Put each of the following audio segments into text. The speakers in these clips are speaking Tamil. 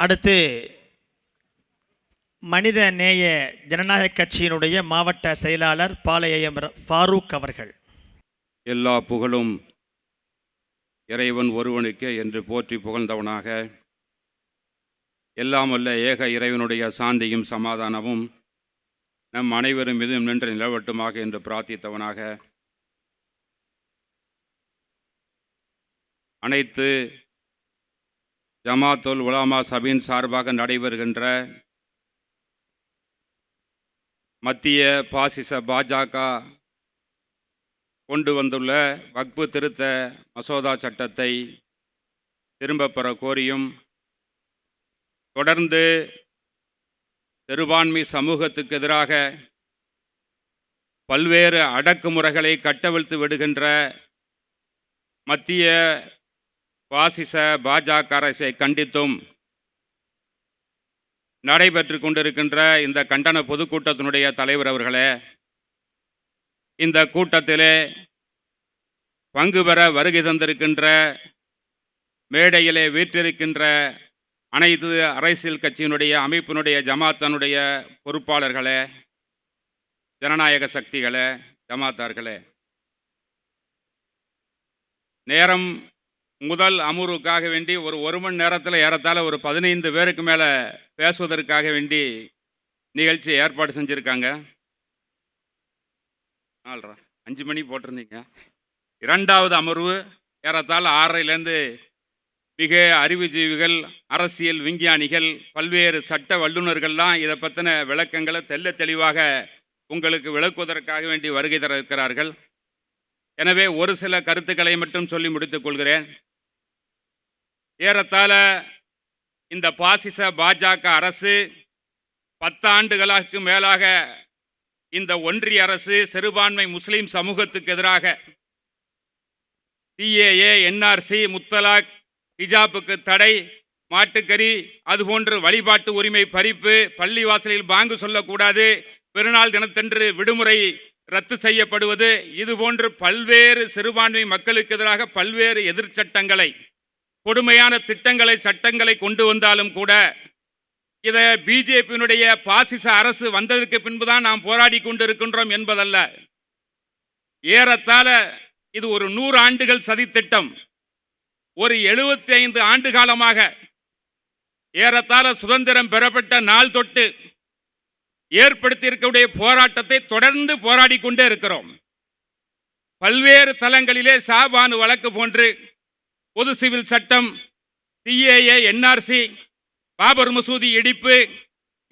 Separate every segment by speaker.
Speaker 1: அடுத்து மனித நேய ஜனநாயக கட்சியினுடைய மாவட்ட செயலாளர் பாளையம் ஃபாரூக் அவர்கள்.
Speaker 2: எல்லா புகழும் இறைவன் ஒருவனுக்கே என்று போற்றி புகழ்ந்தவனாக எல்லாம் வல்ல ஏக இறைவனுடைய சாந்தியும் சமாதானமும் நம் அனைவரும் மீதும் நின்று நிலவட்டுமாக என்று பிரார்த்தித்தவனாக அனைத்து ஜமாத்துல் உலாமா சபையின் சார்பாக நடைபெறுகின்ற மத்திய பாசிச பாஜக கொண்டு வந்துள்ள வக்பு திருத்த மசோதா சட்டத்தை திரும்பப்பெற கோரியும் தொடர்ந்து சிறுபான்மை சமூகத்துக்கு எதிராக பல்வேறு அடக்குமுறைகளை கட்டவிழ்த்து விடுகின்ற மத்திய பாசிச பாஜக அரசை கண்டித்தும் நடைபெற்று கொண்டிருக்கின்ற இந்த கண்டன பொதுக்கூட்டத்தினுடைய தலைவர் அவர்களே இந்த கூட்டத்திலே பங்கு பெற வருகை தந்திருக்கின்ற மேடையிலே வீற்றிருக்கின்ற அனைத்து அரசியல் கட்சியினுடைய அமைப்பினுடைய ஜமாத்தனுடைய பொறுப்பாளர்களே ஜனநாயக சக்திகளே ஜமாத்தார்களே. நேரம் முதல் அமர்வுக்காக வேண்டி ஒரு ஒரு மணி நேரத்தில் ஏறத்தாழ ஒரு பதினைந்து பேருக்கு மேலே பேசுவதற்காக வேண்டி நிகழ்ச்சி ஏற்பாடு செஞ்சுருக்காங்க. நாலரை அஞ்சு மணி போட்டிருந்தீங்க. இரண்டாவது அமர்வு ஏறத்தாழ ஆறரைலேருந்து மிக அறிவுஜீவிகள் அரசியல் விஞ்ஞானிகள் பல்வேறு சட்ட வல்லுநர்கள்லாம் இதை பற்றின விளக்கங்களை தெல்ல தெளிவாக உங்களுக்கு விளக்குவதற்காக வேண்டி வருகை தர இருக்கிறார்கள் எனவே ஒரு சில கருத்துக்களை மட்டும் சொல்லி முடித்துக் கொள்கிறேன். ஏறத்தாழ இந்த பாசிச பாஜக அரசு பத்தாண்டுகளுக்கு மேலாக இந்த ஒன்றிய அரசு சிறுபான்மை முஸ்லீம் சமூகத்துக்கு எதிராக சிஏஏ என்ஆர்சி முத்தலாக் ஹிஜாபுக்கு தடை மாட்டுக்கறி அதுபோன்று வழிபாட்டு உரிமை பறிப்பு பள்ளிவாசலில் பாங்கு சொல்லக்கூடாது பெருநாள் தினத்தன்று விடுமுறை ரத்து செய்யப்படுவது இதுபோன்று பல்வேறு சிறுபான்மை மக்களுக்கு எதிராக பல்வேறு எதிர்ச்சட்டங்களை கொடுமையான திட்டங்களை சட்டங்களை கொண்டு வந்தாலும் கூட இதை பிஜேபியினுடைய பாசிச அரசு வந்ததற்கு பின்புதான் நாம் போராடி கொண்டிருக்கின்றோம் என்பதல்ல. ஏறத்தாழ இது ஒரு நூறு ஆண்டுகள் சதித்திட்டம். ஒரு எழுபத்தி ஐந்து ஆண்டு காலமாக ஏறத்தாழ சுதந்திரம் பெறப்பட்ட நாள் தொட்டு ஏற்படுத்தியிருக்கக்கூடிய போராட்டத்தை தொடர்ந்து போராடி கொண்டே இருக்கிறோம். பல்வேறு தளங்களிலே சாபானு வழக்கு போன்று பொது சிவில் சட்டம் சிஏஏ என்ஆர்சி பாபர் மசூதி இடிப்பு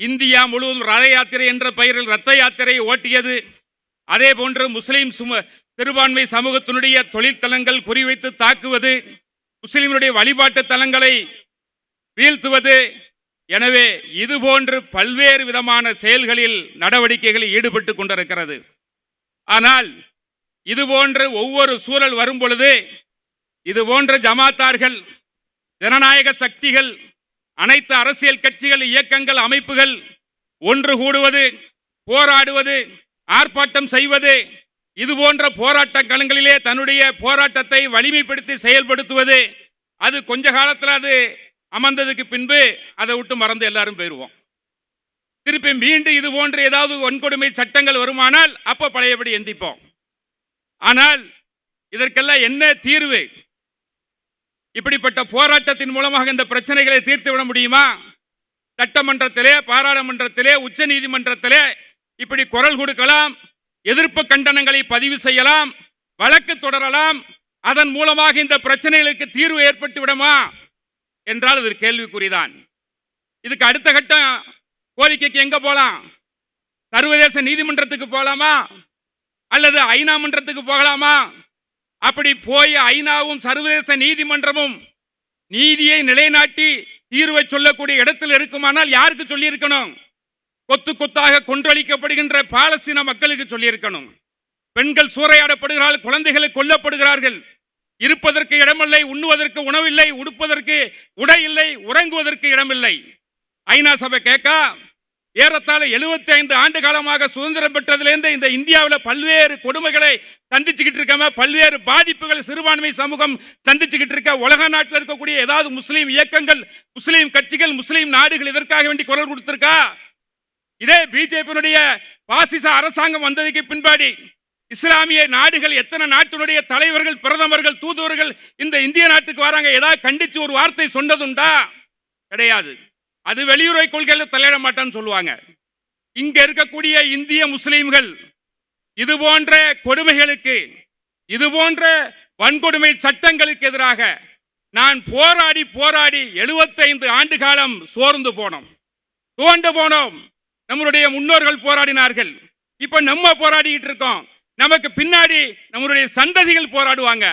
Speaker 2: இந்தியா முழுவதும் ரத யாத்திரை என்ற பெயரில் ரத்த யாத்திரை ஓட்டியது. அதே போன்று முஸ்லீம் சும சிறுபான்மை சமூகத்தினுடைய தொழிற்தலங்கள் குறிவைத்து தாக்குவது முஸ்லீம்களுடைய வழிபாட்டு தலங்களை வீழ்த்துவது. எனவே இதுபோன்று பல்வேறு விதமான செயல்களில் நடவடிக்கைகளில் ஈடுபட்டு கொண்டிருக்கிறது. ஆனால் இதுபோன்று ஒவ்வொரு சூழல் வரும் பொழுது இது போன்ற ஜமாத்தார்கள் ஜனநாயக சக்திகள் அனைத்து அரசியல் கட்சிகள் இயக்கங்கள் அமைப்புகள் ஒன்று கூடுவது போராடுவது ஆர்ப்பாட்டம் செய்வது இது போன்ற போராட்ட களங்களிலே தன்னுடைய போராட்டத்தை வலிமைப்படுத்தி செயல்படுத்துவது அது கொஞ்ச காலத்தில் அது அமர்ந்ததுக்கு பின்பு அதை விட்டு மறந்து எல்லாரும் போயிடுவோம் திருப்பி மீண்டும் இது போன்ற ஏதாவது வன்கொடுமை சட்டங்கள் வருமானால் அப்போ பழையபடி எந்திப்போம். ஆனால் இதற்கெல்லாம் என்ன தீர்வு? இப்படிப்பட்ட போராட்டத்தின் மூலமாக இந்த பிரச்சனைகளை தீர்த்து விட முடியுமா? சட்டமன்றத்திலே பாராளுமன்றத்திலே உச்ச நீதிமன்றத்திலே இப்படி குரல் கொடுக்கலாம் எதிர்ப்பு கண்டனங்களை பதிவு செய்யலாம் வழக்கு தொடரலாம் அதன் மூலமாக இந்த பிரச்சனைகளுக்கு தீர்வு ஏற்பட்டு விடுமா? என்றால் இது கேள்விக்குறிதான். இதுக்கு அடுத்த கட்டம் கோரிக்கைக்கு எங்க போகலாம் சர்வதேச நீதிமன்றத்துக்கு போகலாமா அல்லது ஐநா மன்றத்துக்கு போகலாமா? அப்படி போய் ஐநாவும் சர்வதேச நீதிமன்றமும் நீதியை நிலைநாட்டி தீர்வை சொல்லக்கூடிய இடத்தில் இருக்குமானால் யாருக்கு சொல்லியிருக்கணும்? கொத்து கொத்தாக கொன்றளிக்கப்படுகின்ற பாலஸ்தீன மக்களுக்கு சொல்லியிருக்கணும். பெண்கள் சூறையாடப்படுகிறார்கள் குழந்தைகள் கொல்லப்படுகிறார்கள். இருப்பதற்கு இடமில்லை உண்ணுவதற்கு உணவில்லை உடுப்பதற்கு உடை இல்லை உறங்குவதற்கு இடமில்லை. ஐநா சபை கேட்கா ஏறத்தாழ 75 ஆண்டு காலமாக சுதந்திரம் பெற்றதிலிருந்து இந்த இந்தியாவில் பல்வேறு கொடுமைகளை சந்திச்சுக்கிட்டு இருக்காம பல்வேறு பாதிப்புகள் சிறுபான்மை சமூகம் சந்திச்சுக்கிட்டு இருக்க உலக நாட்டில் இருக்கக்கூடிய ஏதாவது முஸ்லீம் இயக்கங்கள் முஸ்லீம் கட்சிகள் முஸ்லீம் நாடுகள் இதற்காக வேண்டி குரல் கொடுத்திருக்கா? இதே பிஜேபியினுடைய பாசிச அரசாங்கம் வந்ததுக்கு பின்பாடி இஸ்லாமிய நாடுகள் எத்தனை நாட்டினுடைய தலைவர்கள் பிரதமர்கள் தூதுவர்கள் இந்த இந்திய நாட்டுக்கு வராங்க? ஏதாவது கண்டித்து ஒரு வார்த்தை சொன்னதுண்டா? கிடையாது. அது வெளியுறவு கொள்கையில் தலையிட மாட்டான்னு சொல்லுவாங்க. இங்க இருக்கக்கூடிய இந்திய முஸ்லீம்கள் இது போன்ற கொடுமைகளுக்கு இது போன்ற வன்கொடுமை சட்டங்களுக்கு எதிராக நான் போராடி போராடி 75 ஆண்டு காலம் சோர்ந்து போனோம். துவண்டு போனோம். நம்மளுடைய முன்னோர்கள் போராடினார்கள். இப்ப நம்ம போராடிக்கிட்டு இருக்கோம். நமக்கு பின்னாடி நம்மளுடைய சந்ததிகள் போராடுவாங்க.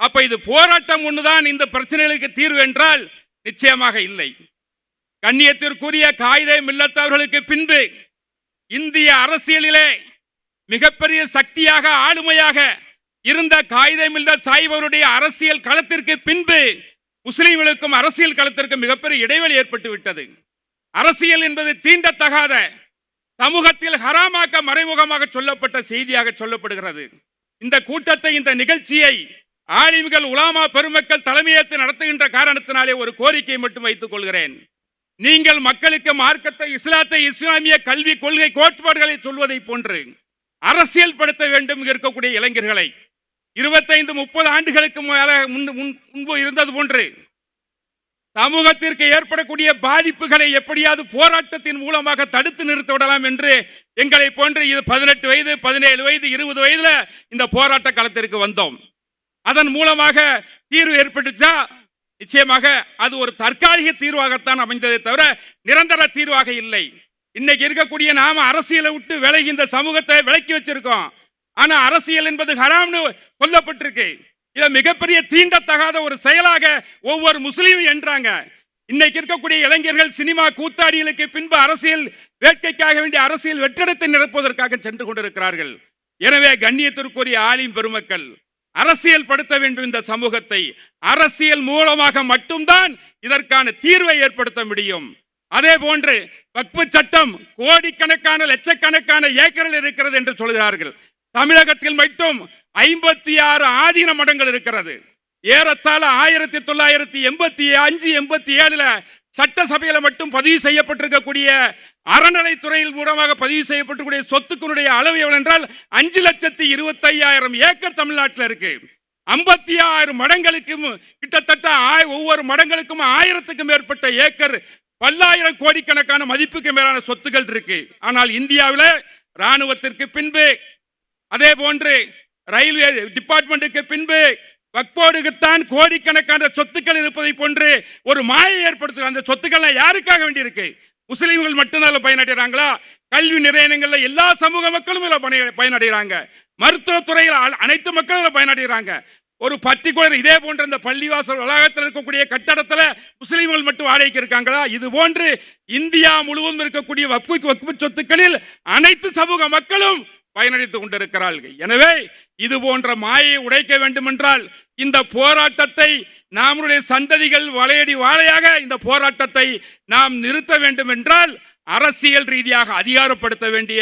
Speaker 2: அப்ப இது போராட்டம் ஒண்ணுதான் இந்த பிரச்சனைகளுக்கு தீர்வு என்றால் நிச்சயமாக இல்லை. கண்ணியத்திற்குரிய காயிதே மில்லத்தவர்களுக்கு பின்பு இந்திய அரசியலிலே மிகப்பெரிய சக்தியாக ஆளுமையாக இருந்த காயிதே மில்லத் சாஹிபருடைய அரசியல் களத்திற்கு பின்பு முஸ்லீம்களுக்கும் அரசியல் களத்திற்கும் மிகப்பெரிய இடைவெளி ஏற்பட்டு விட்டது அரசியல் என்பது தீண்டத்தகாத சமூகத்தில் ஹராமாக்க மறைமுகமாக சொல்லப்பட்ட செய்தியாக சொல்லப்படுகிறது. இந்த கூட்டத்தை இந்த நிகழ்ச்சியை ஆலிம்கள் உலாமா பெருமக்கள் தலைமையேற்று நடத்துகின்ற காரணத்தினாலே ஒரு கோரிக்கை மட்டும் வைத்துக் கொள்கிறேன். நீங்கள் மக்களுக்கு மார்க்கத்தை இஸ்லாத்தை இஸ்லாமிய கல்வி கொள்கை கோட்பாடுகளை சொல்வதை போன்று அரசியல் படுத்த வேண்டும் இருக்கக்கூடிய இளைஞர்களை. இருபத்தைந்து முப்பது ஆண்டுகளுக்கு மேல முன்- முன்- முன்பு இருந்தது போன்று சமூகத்திற்கு ஏற்படக்கூடிய பாதிப்புகளை எப்படியாவது போராட்டத்தின் மூலமாக தடுத்து நிறுத்த விடலாம் என்று எங்களை போன்று இது பதினெட்டு வயது பதினேழு வயது இருபது வயதுல இந்த போராட்ட களத்திற்கு வந்தோம். அதன் மூலமாக தீர்வு ஏற்பட்டுச்சா? நிச்சயமாக அது ஒரு தற்காலிக தீர்வாகத்தான் அமைந்ததே தவிர நிரந்தர தீர்வாக இல்லை. இன்னைக்கு இருக்கக்கூடிய நாம அரசியலை விட்டு விலகி இந்த சமூகத்தை விலக்கி வச்சிருக்கோம். ஆனா அரசியல் என்பது ஹராம்னு சொல்லப்பட்டிருக்கு இதை மிகப்பெரிய தீண்டத்தகாத ஒரு செயலாக ஒவ்வொரு முஸ்லீமும் என்றாங்க. இன்னைக்கு இருக்கக்கூடிய இளைஞர்கள் சினிமா கூத்தாடிகளுக்கு பின்பு அரசியல் வேட்கைக்காக வேண்டிய அரசியல் வெற்றிடத்தை நிரப்புவதற்காக சென்று கொண்டிருக்கிறார்கள். எனவே கண்ணியத்திற்குரிய ஆலிம் பெருமக்கள் அரசியல் படுத்த வேண்டும் இந்த சமூகத்தை. அரசியல் மூலமாக மட்டும்தான் இதற்கான தீர்வை ஏற்படுத்த முடியும். அதே போன்று வக்பு சட்டம் கோடிக்கணக்கான லட்சக்கணக்கான ஏக்கரில் இருக்கிறது என்று சொல்கிறார்கள். தமிழகத்தில் மட்டும் ஐம்பத்தி ஆறு ஆதீன மடங்கள் இருக்கிறது. ஏறத்தாழ ஆயிரத்தி தொள்ளாயிரத்தி எண்பத்தி அஞ்சு எண்பத்தி ஏழுல சட்டசபையில் மட்டும் பதிவு செய்யப்பட்டிருக்கக்கூடிய அறநிலைத்துறையில் மூலமாக பதிவு செய்யப்பட்டிருக்கூடிய சொத்துக்களுடைய அளவு எவ்வளவு என்றால் அஞ்சு லட்சத்தி இருபத்தையாயிரம் ஏக்கர் தமிழ்நாட்டில் இருக்கு. ஐம்பத்தி ஆறு மடங்களுக்கும் கிட்டத்தட்ட ஒவ்வொரு மடங்களுக்கும் ஆயிரத்துக்கும் மேற்பட்ட ஏக்கர் பல்லாயிரம் கோடிக்கணக்கான மதிப்புக்கு மேலான சொத்துக்கள் இருக்கு. ஆனால் இந்தியாவில் ராணுவத்திற்கு பின்பு அதே போன்று ரயில்வே டிபார்ட்மெண்ட்டுக்கு பின்பு வக்போடுக்குத்தான் கோடிக்கணக்கான சொத்துக்கள் இருப்பதை போன்று ஒரு மாயை ஏற்படுத்துகிற அந்த சொத்துக்கள் யாருக்காக வேண்டியிருக்கு? முஸ்லீம்கள் மட்டும்தான் பயனடைகிறாங்களா? கல்வி நிலையங்கள்ல எல்லா சமூக மக்களும் இதில் பணி- பயனடைகிறாங்க. மருத்துவத்துறையில் அனைத்து மக்களும் இதில் பயனடைகிறாங்க. ஒரு பர்டிகுலர் இதே போன்ற இந்த பள்ளிவாசல் வளாகத்தில் இருக்கக்கூடிய கட்டடத்தில் முஸ்லீம்கள் மட்டும் வாடகைக்கு இருக்காங்களா? இது போன்று இந்தியா முழுவதும் இருக்கக்கூடிய வக்பு வக்பு சொத்துக்களில் அனைத்து சமூக மக்களும் பயனளித்துக் கொண்டிருக்கிறார்கள். எனவே இது போன்ற மாயை உடைக்க வேண்டுமென்றால் இந்த போராட்டத்தை நம்முடைய சந்ததிகள் வளையடி வாழையாக இந்த போராட்டத்தை நாம் நிறுத்த வேண்டும் என்றால் அரசியல் ரீதியாக அதிகாரப்படுத்த வேண்டிய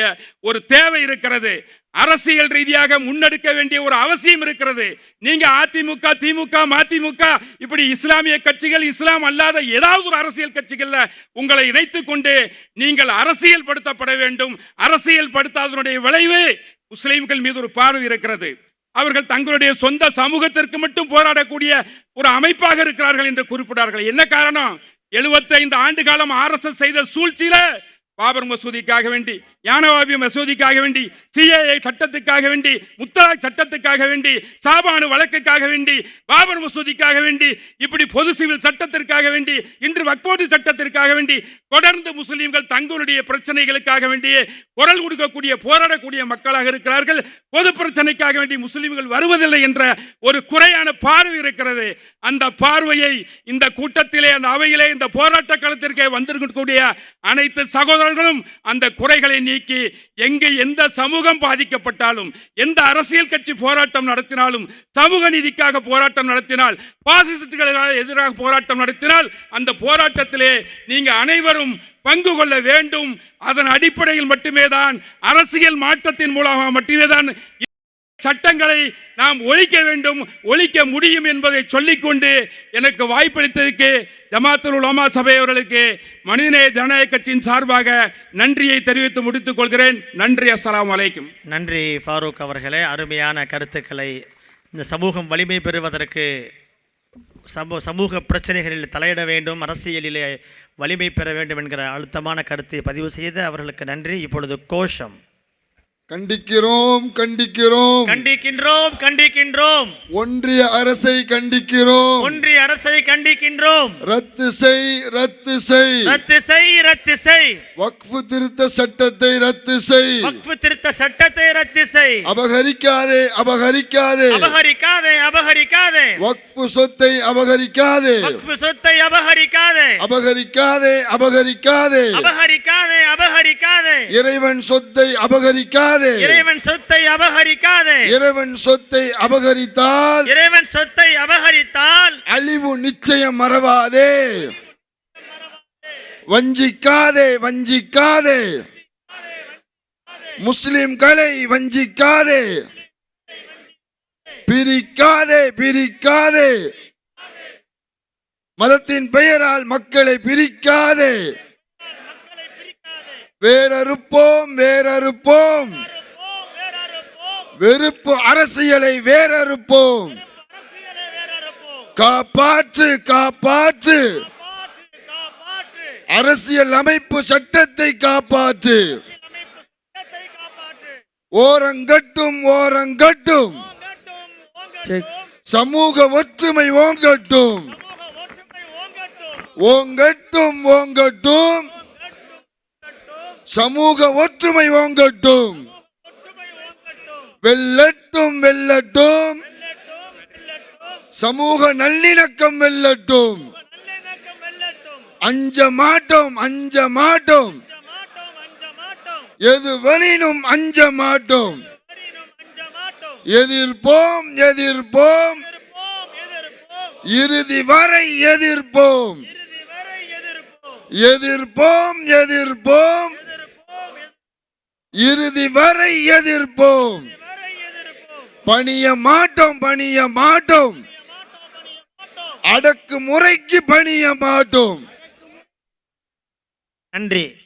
Speaker 2: ஒரு தேவை இருக்கிறது. அரசியல் ரீதியாக முன்னெடுக்க வேண்டிய ஒரு அவசியம் இருக்கிறது. நீங்க அதிமுக திமுக மதிமுக இப்படி இஸ்லாமிய கட்சிகள் இஸ்லாம் அல்லாத ஏதாவது ஒரு அரசியல் கட்சிகள்ல உங்களை இணைத்து கொண்டு நீங்கள் அரசியல் படுத்தப்பட வேண்டும். அரசியல் படுத்தாதனுடைய விளைவு முஸ்லீம்கள் மீது ஒரு பார்வை இருக்கிறது. அவர்கள் தங்களுடைய சொந்த சமூகத்திற்கு மட்டும் போராடக்கூடிய ஒரு அமைப்பாக இருக்கிறார்கள் என்று குறிப்பிட்டார்கள். என்ன காரணம்? 75 ஆண்டு காலம் ஆர்எஸ்எஸ் செய்த சூழ்ச்சியில பாபர் மசூதிக்காக வேண்டி யானவாபி மசூதிக்காக வேண்டி சிஏஏ சட்டத்துக்காக வேண்டி முத்தலாக் சட்டத்துக்காக வேண்டி சாபானு வழக்குக்காக வேண்டி பாபர் மசூதிக்காக வேண்டி இப்படி பொது சிவில் சட்டத்திற்காக வேண்டி இன்று வக்போர்டு சட்டத்திற்காக வேண்டி தொடர்ந்து முஸ்லீம்கள் தங்களுடைய பிரச்சனைகளுக்காக வேண்டிய குரல் கொடுக்கக்கூடிய போராடக்கூடிய மக்களாக இருக்கிறார்கள். பொது பிரச்சனைக்காக வேண்டி முஸ்லிம்கள் வருவதில்லை என்ற ஒரு குறையான பார்வை இருக்கிறது. அந்த பார்வையை இந்த கூட்டத்திலே அந்த அவையிலே இந்த போராட்ட களத்திற்கே வந்திருக்கக்கூடிய அனைத்து சகோதர சகோதரர்களும் அந்த குறைகளை நீக்கி எங்கு எந்த சமூகம் பாதிக்கப்பட்டாலும் எந்த அரசியல் கட்சி போராட்டம் நடத்தினாலும் சமூக நீதிக்காக போராட்டம் நடத்தினால் பாசிசத்துகளுக்கு எதிராக போராட்டம் நடத்தினால் அந்த போராட்டத்திலே நீங்க அனைவரும் பங்கு கொள்ள வேண்டும். அதன் அடிப்படையில் மட்டுமே தான் அரசியல் மாற்றத்தின் மூலமாக மட்டுமே தான் சட்டங்களை நாம் ஒழிக்க வேண்டும் ஒழிக்க முடியும் என்பதை சொல்லிக்கொண்டு எனக்கு வாய்ப்பளித்ததற்கு ஜமாத்துல் உலமா சபை அவர்களுக்கு மனிதநேய ஜனநாயக கட்சியின் சார்பாக நன்றியை தெரிவித்து முடித்துக் கொள்கிறேன். நன்றி அஸ்லாம் அலைக்கும்.
Speaker 1: நன்றி ஃபாரூக் அவர்களே. அருமையான கருத்துக்களை இந்த சமூகம் வலிமை பெறுவதற்கு சமூ சமூக பிரச்சனைகளில் தலையிட வேண்டும் அரசியலிலே வலிமை பெற வேண்டும் என்கிற அழுத்தமான கருத்தை பதிவு செய்து அவர்களுக்கு நன்றி. இப்பொழுது கோஷம்.
Speaker 3: கண்டிக்கிறோம் கண்டிக்கிறோம்.
Speaker 1: கண்டிக்கின்றோம் கண்டிக்கின்றோம்.
Speaker 3: ஒன்றிய அரசை கண்டிக்கிறோம்.
Speaker 1: ஒன்றிய அரசை கண்டிக்கின்றோம்.
Speaker 3: ரத்து செய் ரத்து செய்.
Speaker 1: ரத்து செய் ரத்து செய்.
Speaker 3: வக்ஃபு திருத்த சட்டத்தை ரத்து செய்.
Speaker 1: வக்ஃபு திருத்த சட்டத்தை ரத்து செய்.
Speaker 3: அபகரிக்காதே அபகரிக்காதே.
Speaker 1: அபகரிக்காதே அபகரிக்காதே.
Speaker 3: வக்ஃபு சொத்தை அபகரிக்காதே.
Speaker 1: வக்ஃபு சொத்தை அபகரிக்காதே.
Speaker 3: அபகரிக்காதே அபகரிக்காதே.
Speaker 1: அபகரிக்காதே அபகரிக்காதே.
Speaker 3: இறைவன் சொத்தை அபகரிக்காதே.
Speaker 1: இறைவன் சொத்தை அபகரிக்காதே.
Speaker 3: இறைவன் சொத்தை அபகரித்தால்
Speaker 1: இறைவன் சொத்தை அபகரித்தால்
Speaker 3: அழிவு நிச்சயம் மறவாதே. வஞ்சிக்காதே வஞ்சிக்காதே. முஸ்லிம்களை வஞ்சிக்காதே. பிரிக்காதே பிரிக்காதே. மதத்தின் பெயரால் மக்களை பிரிக்காதே. வேறறுப்போம் வேறறுப்போம். வெறுப்பு அரசியலை வேறறுப்போம். காப்பாற்று காப்பாற்று. அரசியல் அமைப்பு சட்டத்தை காப்பாற்று. ஓரங்கட்டும் ஓரங்கட்டும். சமூக ஒற்றுமை ஓங்கட்டும். ஓங்கட்டும் ஓங்கட்டும். சமூக ஒற்றுமை ஓங்கட்டும். வெல்லட்டும் வெல்லட்டும். சமூக நல்லிணக்கம் வெல்லட்டும். அஞ்ச மாட்டோம் அஞ்ச மாட்டோம். எது வரினும் அஞ்ச மாட்டோம். எதிர்ப்போம் எதிர்ப்போம். இறுதி வரை எதிர்ப்போம். எதிர்ப்போம் எதிர்ப்போம். இறுதி வரை எதிர்ப்போம். பணிய மாட்டோம் பணிய மாட்டோம். அடக்கு முறைக்கு பணிய மாட்டோம்.
Speaker 1: நன்றி.